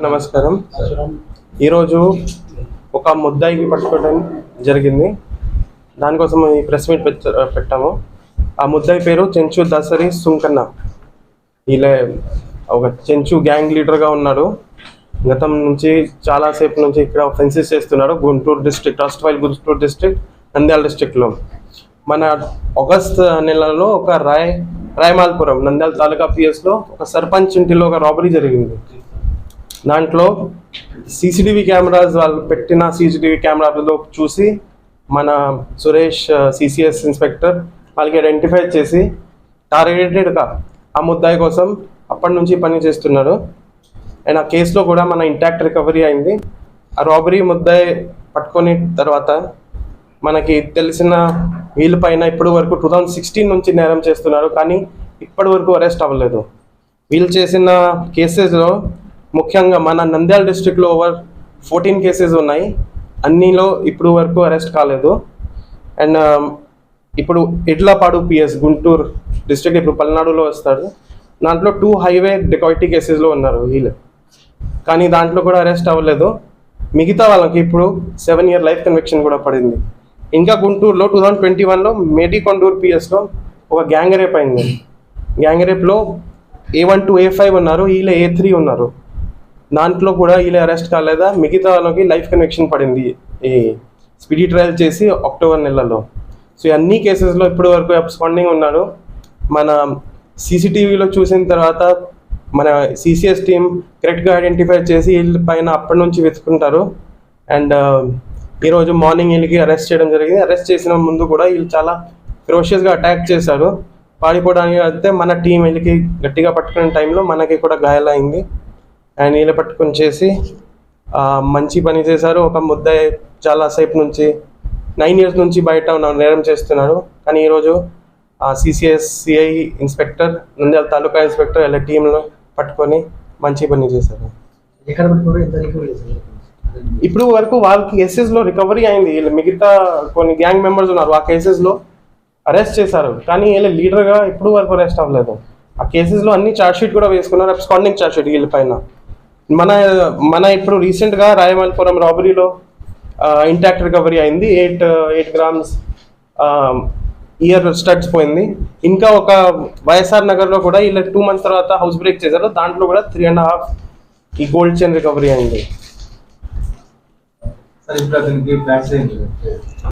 నమస్కారం. ఈరోజు ఒక ముద్దాయికి పట్టుకోవడం జరిగింది. దానికోసం ఈ ప్రెస్ మీట్ పెట్ట- పెట్టాము. ఆ ముద్దాయి పేరు చెంచు దసరి సుంకన్న. ఇలా ఒక చెంచు గ్యాంగ్ లీడర్గా ఉన్నాడు. గతం నుంచి చాలాసేపు నుంచి ఇక్కడ ఫెన్సెస్ చేస్తున్నాడు. Guntur district first while Guntur district Nandyal డిస్ట్రిక్ట్లో. మన ఆగస్ట్ నెలలో ఒక రాయ్ రాయమాల్పురం నంద్యాల తాలూకా పిఎస్లో ఒక సర్పంచ్ ఇంటిలో ఒక రాబరీ జరిగింది. దాంట్లో సీసీటీవీ కెమెరాస్ వాళ్ళు పెట్టిన సీసీటీవీ కెమెరాలలో చూసి మన Suresh C C S inspector వాళ్ళకి ఐడెంటిఫై చేసి టార్గెటెడ్గా ఆ ముద్దాయి కోసం అప్పటి నుంచి పని చేస్తున్నారు అండ్ ఆ కేసులో కూడా మన ఇంటాక్ట్ రికవరీ అయింది. ఆ రాబరీ ముద్దాయి పట్టుకొని తర్వాత మనకి తెలిసిన వీళ్ళ పైన ఇప్పటి వరకు టూ థౌజండ్ సిక్స్టీన్ నుంచి నేరం చేస్తున్నారు కానీ ఇప్పటి వరకు అరెస్ట్ అవ్వలేదు. వీళ్ళు చేసిన కేసెస్లో ముఖ్యంగా మన నంద్యాల డిస్టిక్లో ఓవర్ ఫోర్టీన్ కేసెస్ ఉన్నాయి. అన్నిలో ఇప్పుడు వరకు అరెస్ట్ కాలేదు. అండ్ ఇప్పుడు ఇడ్లపాడు పిఎస్ గుంటూరు డిస్ట్రిక్ట్ ఇప్పుడు పల్నాడులో వస్తాడు. దాంట్లో టూ హైవే డెకాయిటీ కేసెస్లో ఉన్నారు వీళ్ళు. కానీ దాంట్లో కూడా అరెస్ట్ అవ్వలేదు. మిగతా వాళ్ళకి ఇప్పుడు సెవెన్ ఇయర్ లైఫ్ కన్విక్షన్ కూడా పడింది. ఇంకా గుంటూరులో టూ థౌజండ్ ట్వంటీ వన్లో మేడికొండూరు పిఎస్లో ఒక గ్యాంగ్ రేప్ అయింది. Gang రేప్లో A one to A five ఉన్నారు వీళ్ళే ఏ త్రీ ఉన్నారు. దాంట్లో కూడా వీళ్ళు అరెస్ట్ కాలేదా? మిగతా వాళ్ళకి లైఫ్ కన్వెక్షన్ పడింది. ఈ స్పీడీ ట్రయల్ చేసి అక్టోబర్ నెలలో. సో ఈ అన్ని కేసెస్లో ఇప్పటి వరకు అబ్స్పాండింగ్ ఉన్నాడు. మన సీసీటీవీలో చూసిన తర్వాత మన సిసిఎస్ టీం కరెక్ట్గా ఐడెంటిఫై చేసి వీళ్ళ పైన అప్పటి నుంచి వెతుకుంటారు అండ్ ఈరోజు మార్నింగ్ వీళ్ళకి అరెస్ట్ చేయడం జరిగింది. అరెస్ట్ చేసిన ముందు కూడా వీళ్ళు చాలా ఫిరోషియస్గా అటాక్ చేశారు. పాడిపోవడానికి అయితే మన టీం వీళ్ళకి గట్టిగా పట్టుకునే టైంలో మనకి కూడా గాయాలైంది అండ్ వీళ్ళు పట్టుకొని చేసి మంచి పని చేశారు. ఒక ముద్దాయి చాలాసేపు నుంచి నైన్ ఇయర్స్ నుంచి బయట నేరం చేస్తున్నాడు. కానీ ఈరోజు CCS CI inspector Nandyal taluka inspector ఇలా టీంలో పట్టుకొని మంచి పని చేశారు. ఇప్పుడు వరకు వాళ్ళ కేసెస్లో రికవరీ అయింది. వీళ్ళు మిగతా కొన్ని గ్యాంగ్ మెంబర్స్ ఉన్నారు. ఆ కేసెస్లో అరెస్ట్ చేశారు. కానీ వీళ్ళు లీడర్గా ఇప్పుడు వరకు అరెస్ట్ అవ్వలేదు. ఆ కేసెస్లో అన్ని ఛార్జ్ షీట్ కూడా వేసుకున్నారు. అబ్స్కాండింగ్ ఛార్జ్ షీట్ వీళ్ళ పైన. మన మన ఇప్పుడు రీసెంట్గా రాయమల్పురం రాబరీలో ఇంటాక్ట్ రికవరీ అయింది. Eight eight grams ear studs పోయింది. ఇంకా ఒక వైఎస్ఆర్ నగర్లో కూడా ఇలా టూ మంత్స్ తర్వాత హౌస్ బ్రేక్ చేశారు. దాంట్లో కూడా త్రీ అండ్ హాఫ్ ఈ గోల్డ్ చైన్ రికవరీ అయింది.